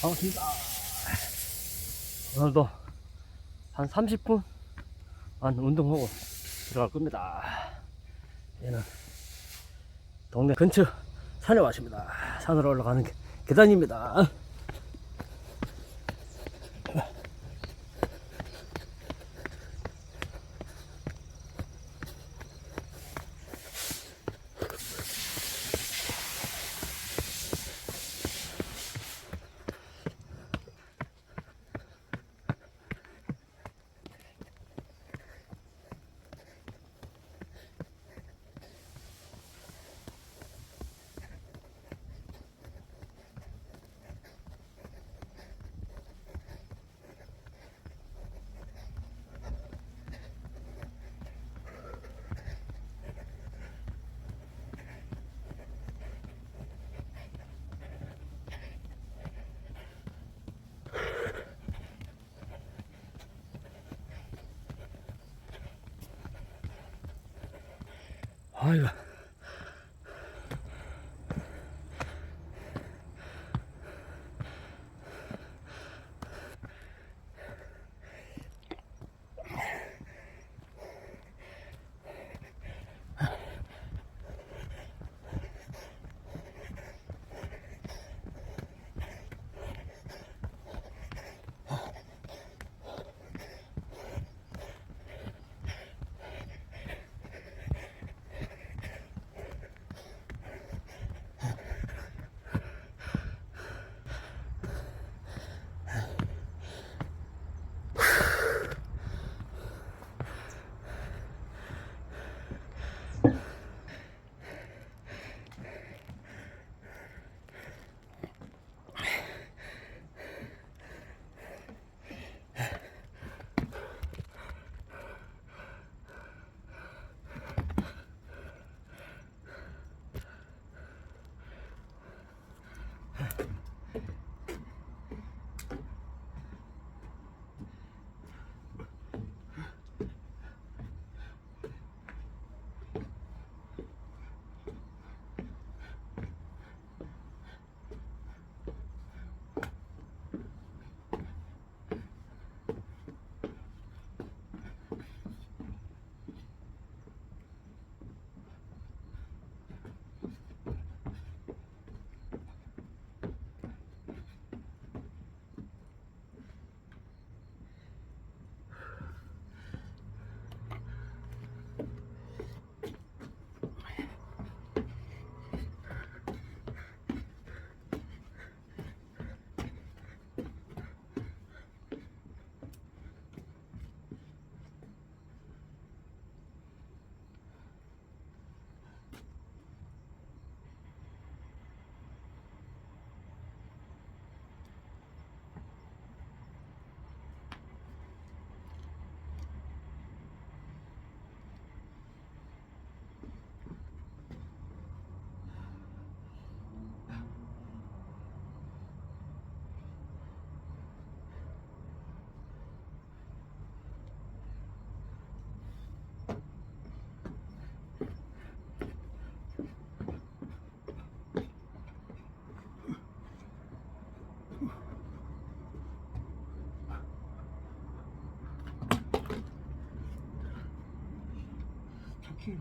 반갑습니다. 오늘도 한 30분 한 운동하고 들어갈 겁니다. 얘는 동네 근처 산에 왔습니다. 산으로 올라가는 계- 계단입니다. 아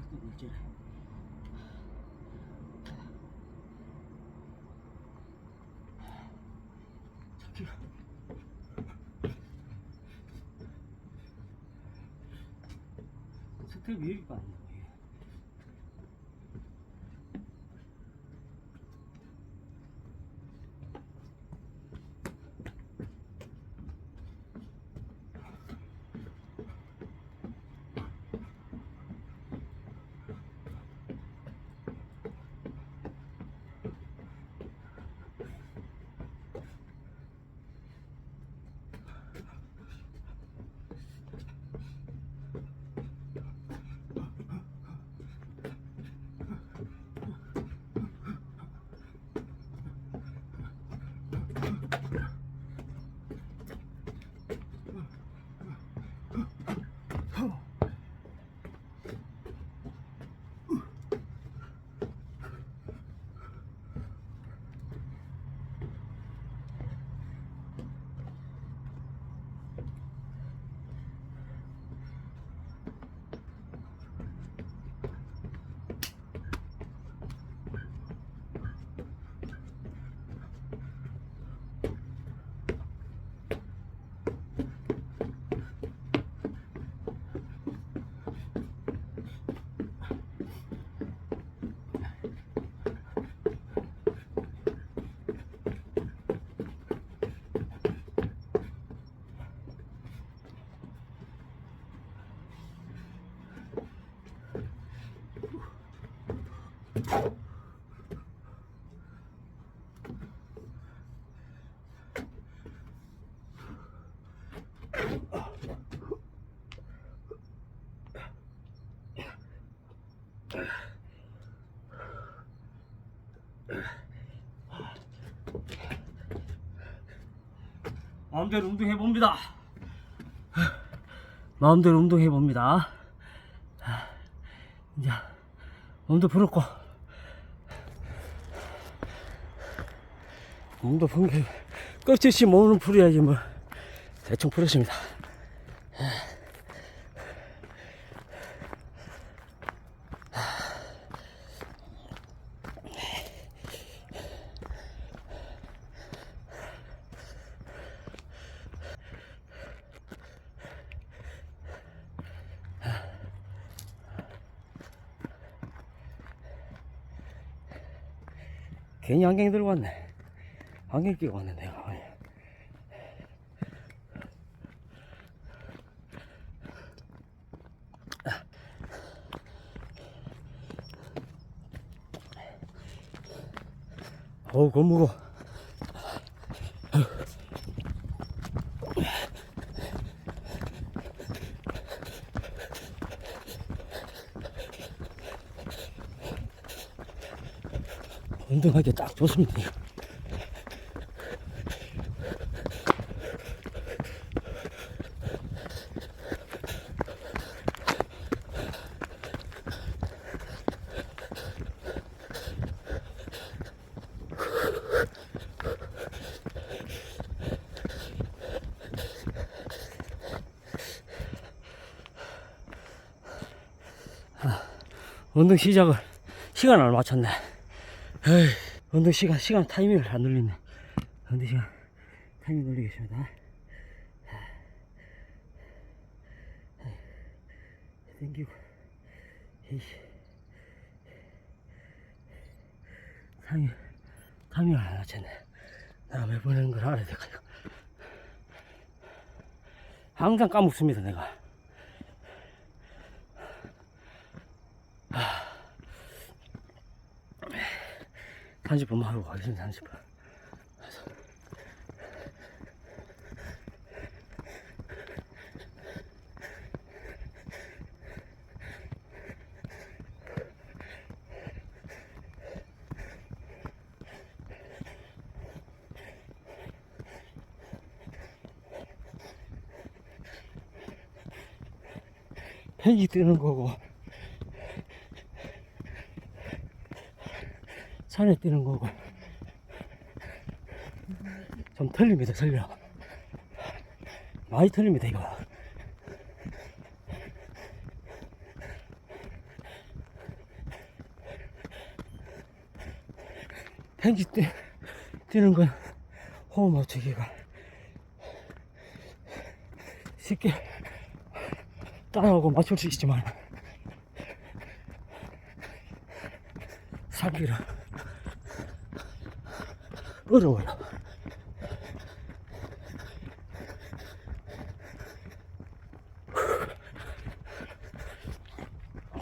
또 물질. 저기요. 스텝 왜 이렇게 빠 마음대로 운동해 봅니다. 마음대로 운동해 봅니다. 이제 몸도 풀었고 몸도 푼게 끝없이 몸을 풀어야지 뭐 대충 풀었습니다. 괜히 안경 들고 왔네. 안경 끼고 왔네 내가. 어우 겁무고 운동하기 딱 좋습니다 운동 시작을 시간을 맞췄네. 에이, 운동 시간, 시간 타이밍을 안 눌리네. 운동 시간 타이밍 눌리겠습니다. 에이씨. 타이밍, 타이밍을 안 맞췄네. 번 하는 걸 알아야 될거요 항상 까먹습니다, 내가. 30분만 하고 가겠습니다, 30분. 펜이 뜨는 거고 산에 뛰는 거고 좀 틀립니다 틀려 많이 틀립니다 이거. 펜지 뛰, 뛰는 건 호흡 맞추기가 쉽게 따라오고 맞출 수 있지만 살기는 어려워요.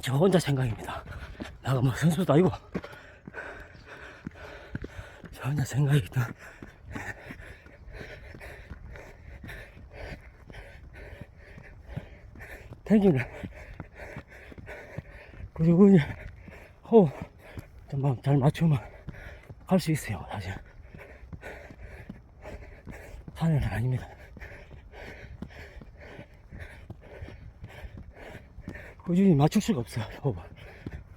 저 혼자 생각입니다. 나가 뭐 선수도 아니고 저 혼자 때문에 탱기는 꾸준히 호흡 좀잘 맞추면 갈 수 있어요 사실 산에는 아닙니다. 꾸준히 맞출 수가 없어요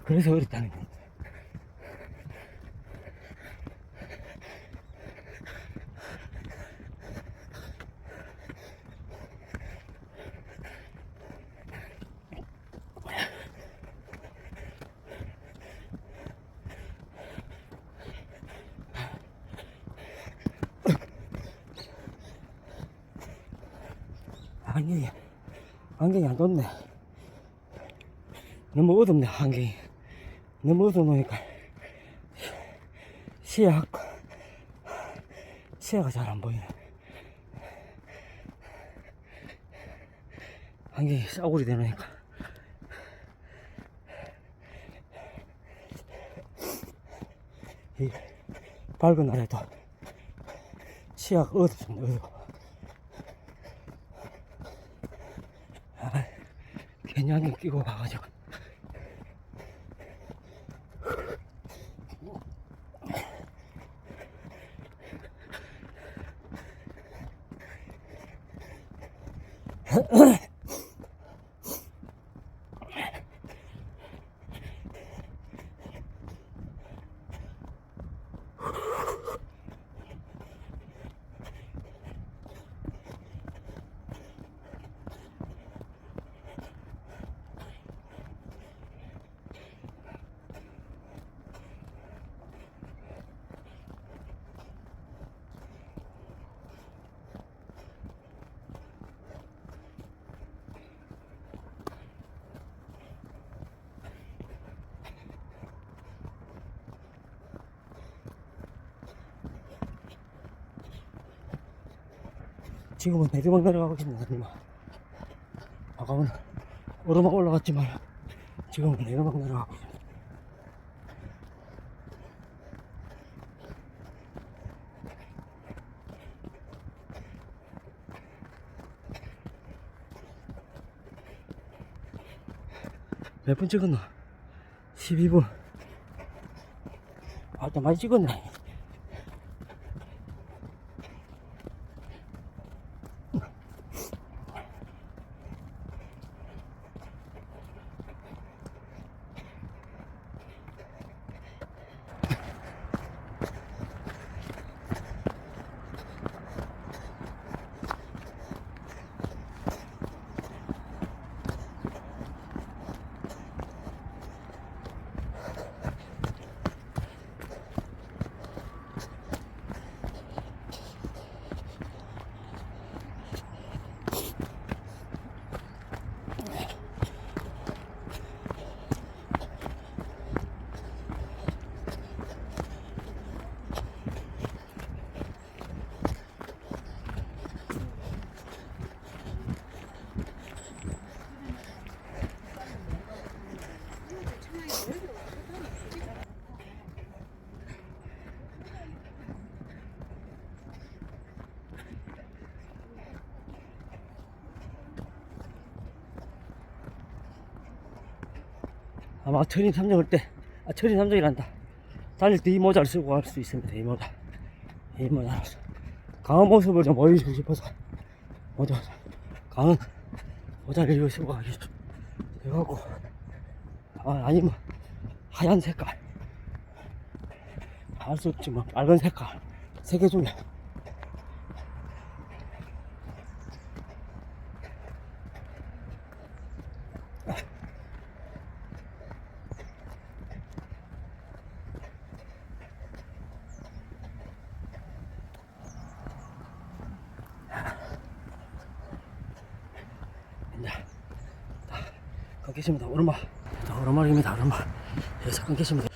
그래서 어렵다는 겁 니다 안경이 안경이 안 돋네. 너무 어둡네 안경이. 너무 어두우니까 시야 시야가 잘 안 보이네. 안경이 싸구리 되니까. 이 밝은 날에도 얻어주네, 얻어. 아, 안경 끼고 가가지고. 지금은 내리막 내려가고 있는 아니마. 아까는 오르막 올라갔지만 지금은 내리막 내려가고 있습니다. 몇 분 찍었나? 12분. 아, 일단 많이 찍었네. 아마 트림 3종 올 때, 아, 트림 3종이란다. 달릴 때 이 모자를 쓰고 갈 수 있습니다, 이 모자. 이 모자. 강한 모습을 좀 보여주고 싶어서, 모자, 강한 모자를 이거 쓰고 가기 좀, 이거고, 아, 아니면, 하얀 색깔. 알 수 없지만, 빨간 색깔. 세 개 중에. 끊기십니다. 오르막. 자, 오르막입니다. 오르막. 여기서 끊기십니다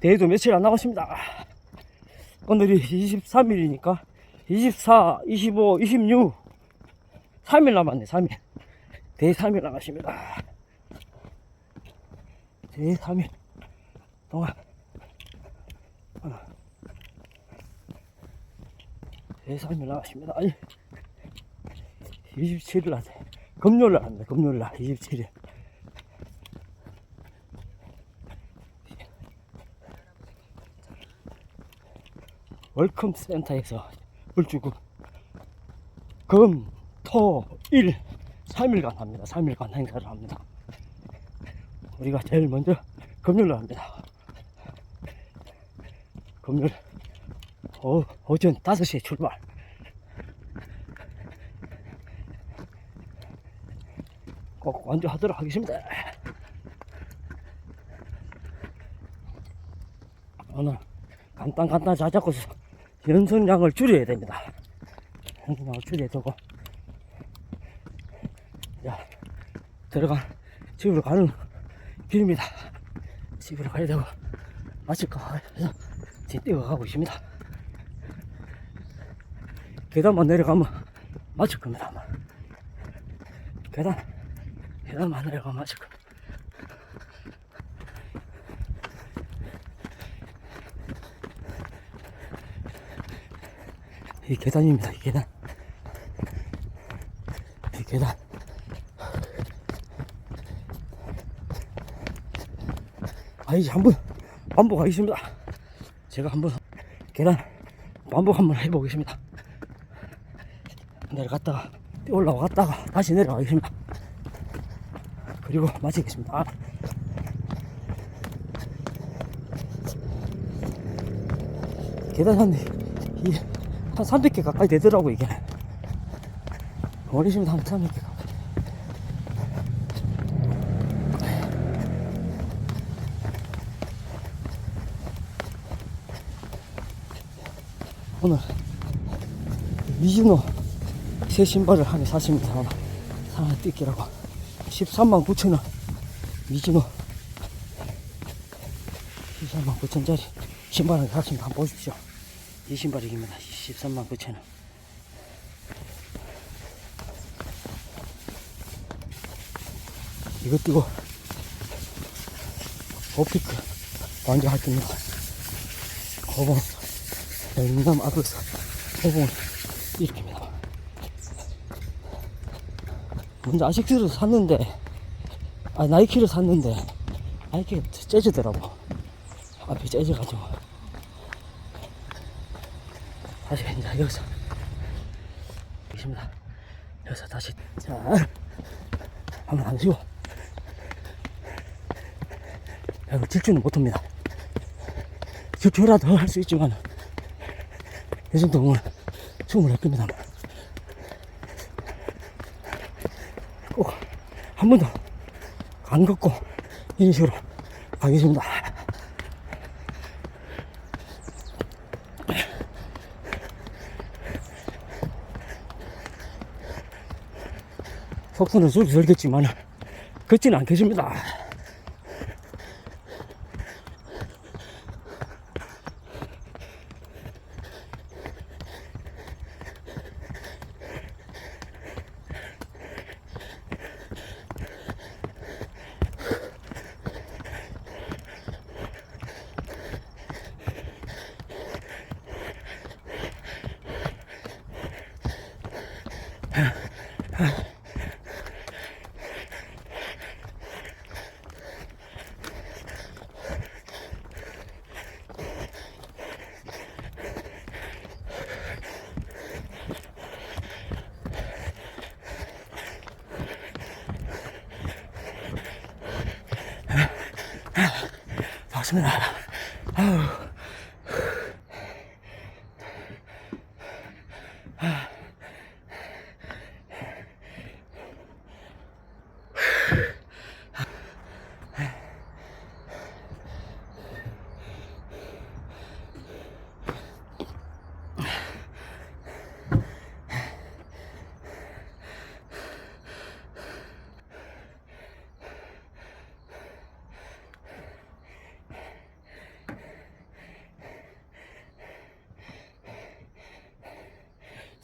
대회도 며칠 안 남았습니다. 오늘이 23일이니까 24, 25, 26 3일 남았네 3일 대회 3일 남았습니다. 대회 3일 동안 어. 대회 3일 남았습니다. 아니 27일 날 금요일 날. 금요일 날 27일 월컴 센터에서 울주국 금, 토, 일 3일간 합니다. 3일간 행사를 합니다. 우리가 제일 먼저 금요일로 합니다. 금요일 오, 오전 5시에 출발. 꼭 완주하도록 하겠습니다. 오늘 간단간단 자자고 연성량을 줄여야 됩니다. 연성량을 줄여야 되고 자 들어가 집으로 가는 길입니다. 집으로 가야 되고 마칠까 해서 뛰어가고 있습니다. 계단만 내려가면 맞을 겁니다. 아마. 계단 계단만 내려가면 맞을 겁니다. 이 계단입니다. 이 계단. 이 계단. 아, 이제 한번 반복하겠습니다. 제가 한번 계단 반복 한번 해보겠습니다. 내려갔다가 올라왔다가 다시 내려가겠습니다. 그리고 마치겠습니다. 아. 계단 한, 이, 한 300개 가까이 되더라고, 이게. 어리시면 한 300개 가까이. 오늘 미즈노 새 신발을 하나 샀습니다. 하나, 하나 뜯기라고. 13만 9천 원. 미즈노 13만 9천짜리 신발을 샀습니다. 한번 보십시오. 이 신발입니다. 13만 9천 원. 이거 띄고 오피크. 완주할 겁니다. 고봉. 영남 앞에서 고봉. 이렇게입니다. 먼저 아식스를 샀는데 아 나이키를 샀는데 나이키가 째지더라고. 앞이 째져가지고 이제 여기서. 있습니다. 여기서 다시. 자 한번 안 쉬고. 이거 질주는 못합니다. 질주라도 할 수 있지만 이 정도면 충분할 겁니다. 꼭한번더안 걷고 이런 식으로 가겠습니다. 속도는 줄들겠지만 걷지는 않겠습니다.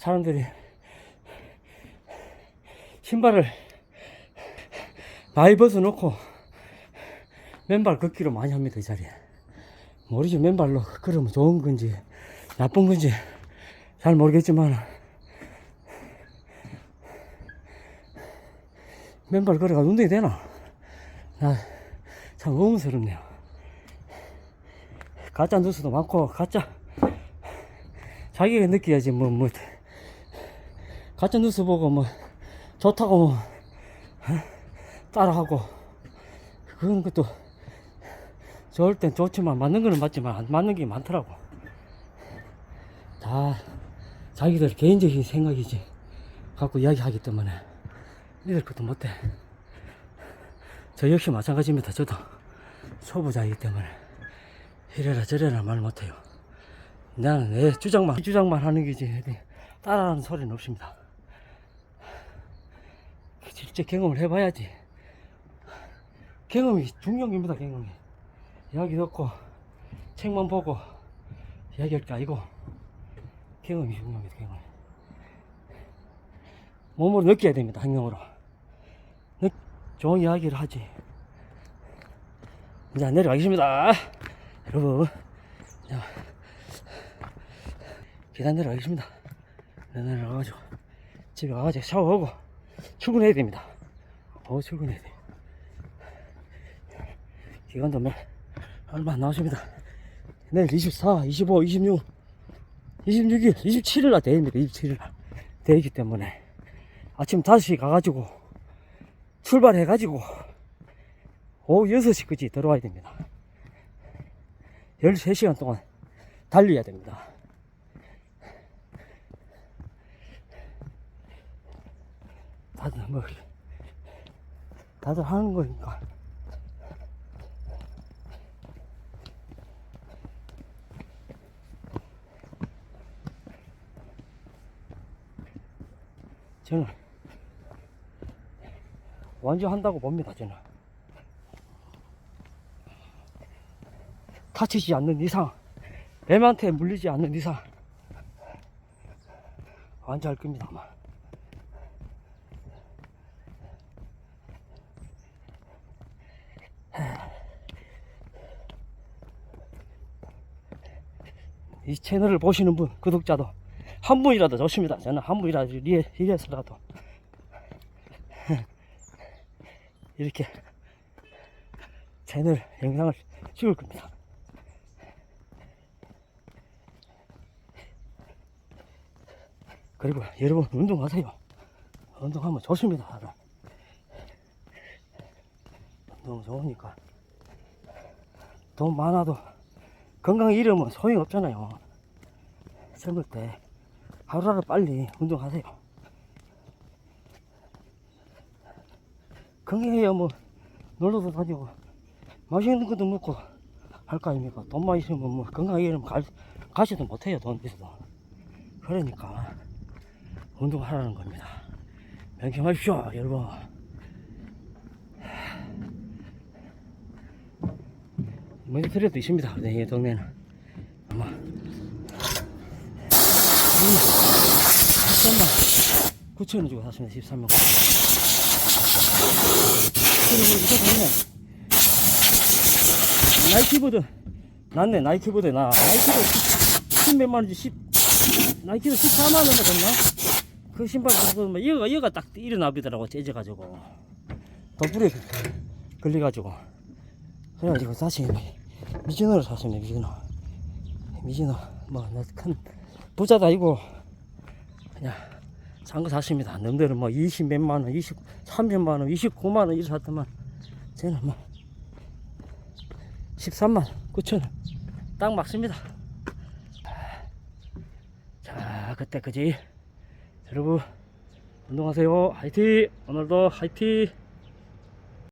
사람들이 신발을 많이 벗어놓고 맨발 걷기로 많이 합니다 이 자리에. 모르지 맨발로 걸으면 좋은 건지 나쁜 건지 잘 모르겠지만 맨발 걸어가 운동이 되나? 나 참 의문스럽네요. 가짜 뉴스도 많고 가짜 자기가 느껴야지 뭐 뭐 가짜 뉴스 보고 뭐 좋다고 뭐 어? 따라하고 그런 것도 좋을 땐 좋지만 맞는 거는 맞지만 안 맞는 게 많더라고. 다 자기들 개인적인 생각이지. 갖고 이야기하기 때문에 믿을 것도 못해. 저 역시 마찬가지입니다 저도. 초보자이기 때문에. 이래라 저래라 말 못해요. 나는 내 주장만 주장만 하는 게지. 따라하는 소리는 없습니다 실제 경험을 해봐야지. 경험이 중요한 겁니다 경험이. 이야기 듣고 책만 보고 이야기할 게 아니고 경험이 중요합니다 경험 몸으로 느껴야 됩니다 느, 좋은 이야기를 하지. 이제 내려가겠습니다. 여러분. 자, 계단 내려가겠습니다. 내려가가지고 집에 가가지고 샤워하고 출근해야 됩니다. 어 출근해야 돼. 기간도 몇 얼마 안 나왔습니다. 내일 24, 25, 26 26일, 27일 날 대입니다. 27일 날. 대이기 때문에. 아침 5시 가가지고 출발해가지고 오후 6시까지 들어와야 됩니다. 13시간 동안 달려야 됩니다 다들 뭐 다들 하는 거니까. 저는 완전 한다고 봅니다 저는. 다치지 않는 이상 뱀한테 물리지 않는 이상 완전 할 겁니다 아 이 채널을 보시는 분 구독자도 한 분이라도 좋습니다. 저는 한 분이라도 이래, 이래서라도. 이렇게 채널 영상을 찍을 겁니다. 그리고 여러분 운동하세요. 운동하면 좋습니다. 운동 좋으니까. 돈 많아도 건강 잃으면 소용 없잖아요. 젊을 때 하루라도 빨리 운동하세요. 건강해야 뭐 놀러도 다니고 맛있는 것도 먹고 할 거 아닙니까? 돈만 있으면 뭐 건강 잃으면 갈, 가지도 못해요 돈 있어도. 그러니까 운동하라는 겁니다. 명심하십시오 여러분 트레도 있습니다. 네, 이 동네는. 아마. 이 13만 9천원 주고 샀습니다 13만 9천원 그리고 이거 보면 나이키보드. 낫네 나이키보드 나. 나이키도 10, 몇만 원지 10 나이키도 14만 원에 됐나? 그 신발 보면 뭐 얘가 얘가 딱 일어나비더라고 째져가지고. 덕분에 걸려가지고. 그래가지고 다시 미즈노를 샀습니다 미즈노 미즈노 뭐큰 부자도 아니고 그냥 산 거 샀습니다. 남들은 뭐 20 몇만 원 20 30만 원 29만 원 이렇게 샀더만. 저는 뭐 13만 9천 원. 딱 맞습니다. 자 그때 그지? 여러분 운동하세요. 화이팅! 오늘도 화이팅